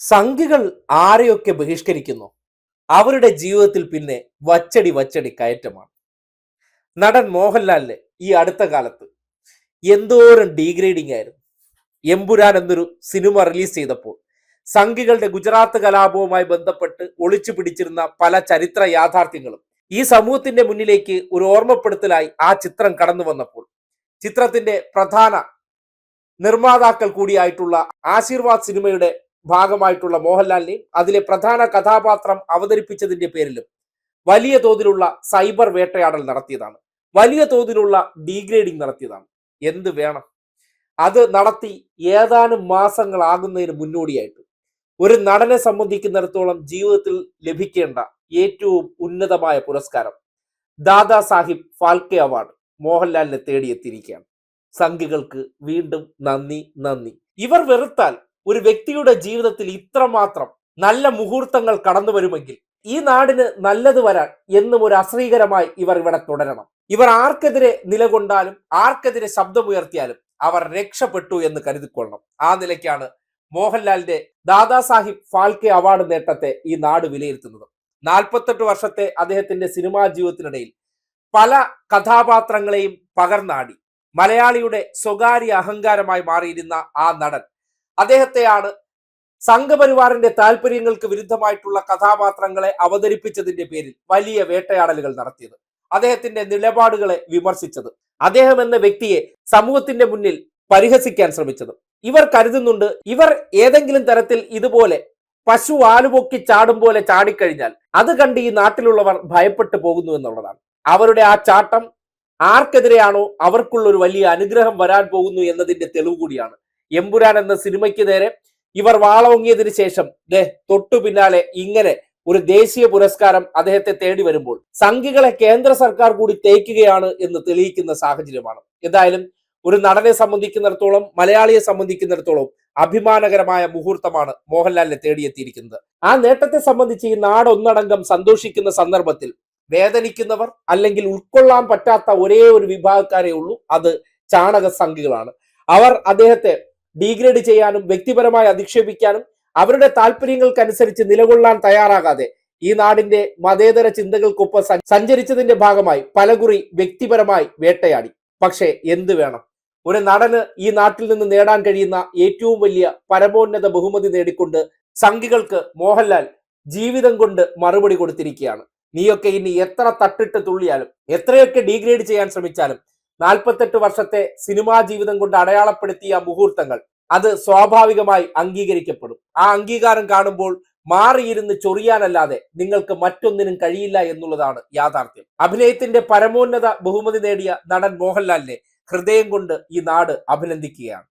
സംഘികൾ ആരെയൊക്കെ ബഹിഷ്കരിക്കുന്നു? അവരുടെ ജീവിതത്തിൽ പിന്നെ വച്ചടി വച്ചടി കയറ്റമാണ്. നടൻ മോഹൻലാലിന് ഈ അടുത്ത കാലത്ത് എന്തോരം ഡീഗ്രേഡിംഗ് ആയിരുന്നു. എമ്പുരാൻ എന്നൊരു സിനിമ റിലീസ് ചെയ്തപ്പോൾ സംഘികളുടെ ഗുജറാത്ത് കലാപവുമായി ബന്ധപ്പെട്ട് ഒളിച്ചു പിടിച്ചിരുന്ന പല ചരിത്ര യാഥാർത്ഥ്യങ്ങളും ഈ സമൂഹത്തിന്റെ മുന്നിലേക്ക് ഒരു ഓർമ്മപ്പെടുത്തലായി ആ ചിത്രം കടന്നു വന്നപ്പോൾ ചിത്രത്തിന്റെ പ്രധാന നിർമ്മാതാക്കൾ കൂടിയായിട്ടുള്ള ആശീർവാദ് സിനിമയുടെ ഭാഗമായിട്ടുള്ള മോഹൻലാലിനെയും അതിലെ പ്രധാന കഥാപാത്രം അവതരിപ്പിച്ചതിന്റെ പേരിലും വലിയ തോതിലുള്ള സൈബർ വേട്ടയാടൽ നടത്തിയതാണ്. വലിയ തോതിലുള്ള ഡീഗ്രേഡിംഗ് നടത്തിയതാണ്. എന്ത് വേണം? അത് നടത്തി ഏതാനും മാസങ്ങളാകുന്നതിന് മുന്നോടിയായിട്ട് ഒരു നടനെ സംബന്ധിക്കുന്നിടത്തോളം ജീവിതത്തിൽ ലഭിക്കേണ്ട ഏറ്റവും ഉന്നതമായ പുരസ്കാരം ദാദാ സാഹിബ് ഫാൽക്കെ അവാർഡ് മോഹൻലാലിനെ തേടിയെത്തിയിരിക്കുകയാണ്. സംഘികൾക്ക് വീണ്ടും നന്ദി നന്ദി. ഇവർ വെറുത്താൽ ഒരു വ്യക്തിയുടെ ജീവിതത്തിൽ ഇത്രമാത്രം നല്ല മുഹൂർത്തങ്ങൾ കടന്നു വരുമെങ്കിൽ ഈ നാടിന് നല്ലത് വരാൻ എന്നും ഒരു അശ്രീകരമായി ഇവർ ഇവിടെ തുടരണം. ഇവർ ആർക്കെതിരെ നിലകൊണ്ടാലും ആർക്കെതിരെ ശബ്ദമുയർത്തിയാലും അവർ രക്ഷപ്പെട്ടു എന്ന് കരുതിക്കൊള്ളണം. ആ നിലയ്ക്കാണ് മോഹൻലാലിന്റെ ദാദാസാഹിബ് ഫാൽക്കെ അവാർഡ് നേട്ടത്തെ ഈ നാട് വിലയിരുത്തുന്നത്. നാൽപ്പത്തെട്ട് വർഷത്തെ അദ്ദേഹത്തിന്റെ സിനിമാ ജീവിതത്തിനിടയിൽ പല കഥാപാത്രങ്ങളെയും പകർന്നാടി. മലയാളിയുടെ സ്വകാര്യ അഹങ്കാരമായി മാറിയിരുന്ന ആ നടൻ അദ്ദേഹത്തെയാണ് സംഘപരിവാറിന്റെ താല്പര്യങ്ങൾക്ക് വിരുദ്ധമായിട്ടുള്ള കഥാപാത്രങ്ങളെ അവതരിപ്പിച്ചതിന്റെ പേരിൽ വലിയ വേട്ടയാടലുകൾ നടത്തിയത്. അദ്ദേഹത്തിന്റെ നിലപാടുകളെ വിമർശിച്ചത്. അദ്ദേഹം എന്ന വ്യക്തിയെ സമൂഹത്തിന്റെ മുന്നിൽ പരിഹസിക്കാൻ ശ്രമിച്ചത്. ഇവർ കരുതുന്നുണ്ട് ഇവർ ഏതെങ്കിലും തരത്തിൽ ഇതുപോലെ പശു ആലുപൊക്കി ചാടും പോലെ ചാടിക്കഴിഞ്ഞാൽ അത് കണ്ട് ഈ നാട്ടിലുള്ളവർ ഭയപ്പെട്ടു പോകുന്നു എന്നുള്ളതാണ്. അവരുടെ ആ ചാട്ടം ആർക്കെതിരെയാണോ അവർക്കുള്ള ഒരു വലിയ അനുഗ്രഹം വരാൻ പോകുന്നു എന്നതിന്റെ തെളിവ് കൂടിയാണ് എമ്പുരാൻ എന്ന സിനിമയ്ക്ക് നേരെ ഇവർ വാളോങ്ങിയതിന് ശേഷം ദേ തൊട്ടു പിന്നാലെ ഇങ്ങനെ ഒരു ദേശീയ പുരസ്കാരം അദ്ദേഹത്തെ തേടി വരുമ്പോൾ സംഘികളെ കേന്ദ്ര സർക്കാർ കൂടി തേക്കുകയാണ് എന്ന് തെളിയിക്കുന്ന സാഹചര്യമാണ്. എന്തായാലും ഒരു നടനെ സംബന്ധിക്കുന്നിടത്തോളം മലയാളിയെ സംബന്ധിക്കുന്നിടത്തോളം അഭിമാനകരമായ മുഹൂർത്തമാണ് മോഹൻലാലിനെ തേടിയെത്തിയിരിക്കുന്നത്. ആ നേട്ടത്തെ സംബന്ധിച്ച് ഈ നാടൊന്നടങ്കം സന്തോഷിക്കുന്ന സന്ദർഭത്തിൽ വേദനിക്കുന്നവർ അല്ലെങ്കിൽ ഉൾക്കൊള്ളാൻ പറ്റാത്ത ഒരേ ഒരു വിഭാഗക്കാരേ ഉള്ളൂ അത് ചാണക സംഘികളാണ്. അവർ അദ്ദേഹത്തെ ഡീഗ്രേഡ് ചെയ്യാനും വ്യക്തിപരമായി അധിക്ഷേപിക്കാനും അവരുടെ താല്പര്യങ്ങൾക്കനുസരിച്ച് നിലകൊള്ളാൻ തയ്യാറാകാതെ ഈ നാടിന്റെ മതേതര ചിന്തകൾക്കൊപ്പം സഞ്ച- സഞ്ചരിച്ചതിന്റെ ഭാഗമായി പലകുറി വ്യക്തിപരമായി വേട്ടയാടി. പക്ഷേ എന്ത് വേണം? ഒരു നടന് ഈ നാട്ടിൽ നിന്ന് നേടാൻ കഴിയുന്ന ഏറ്റവും വലിയ പരമോന്നത ബഹുമതി നേടിക്കൊണ്ട് സംഘികൾക്ക് മോഹൻലാൽ ജീവിതം കൊണ്ട് മറുപടി കൊടുത്തിരിക്കുകയാണ്. നീയൊക്കെ ഇനി എത്ര തട്ടിട്ട് തുള്ളിയാലും എത്രയൊക്കെ ഡീഗ്രേഡ് ചെയ്യാൻ ശ്രമിച്ചാലും നാൽപ്പത്തെട്ട് വർഷത്തെ സിനിമാ ജീവിതം കൊണ്ട് അടയാളപ്പെടുത്തിയ മുഹൂർത്തങ്ങൾ അത് സ്വാഭാവികമായി അംഗീകരിക്കപ്പെടും. ആ അംഗീകാരം കാണുമ്പോൾ മാറിയിരുന്ന് ചൊറിയാനല്ലാതെ നിങ്ങൾക്ക് മറ്റൊന്നിനും കഴിയില്ല എന്നുള്ളതാണ് യാഥാർത്ഥ്യം. അഭിനയത്തിന്റെ പരമോന്നത ബഹുമതി നേടിയ നടൻ മോഹൻലാലിനെ ഹൃദയം കൊണ്ട് ഈ നാട് അഭിനന്ദിക്കുകയാണ്.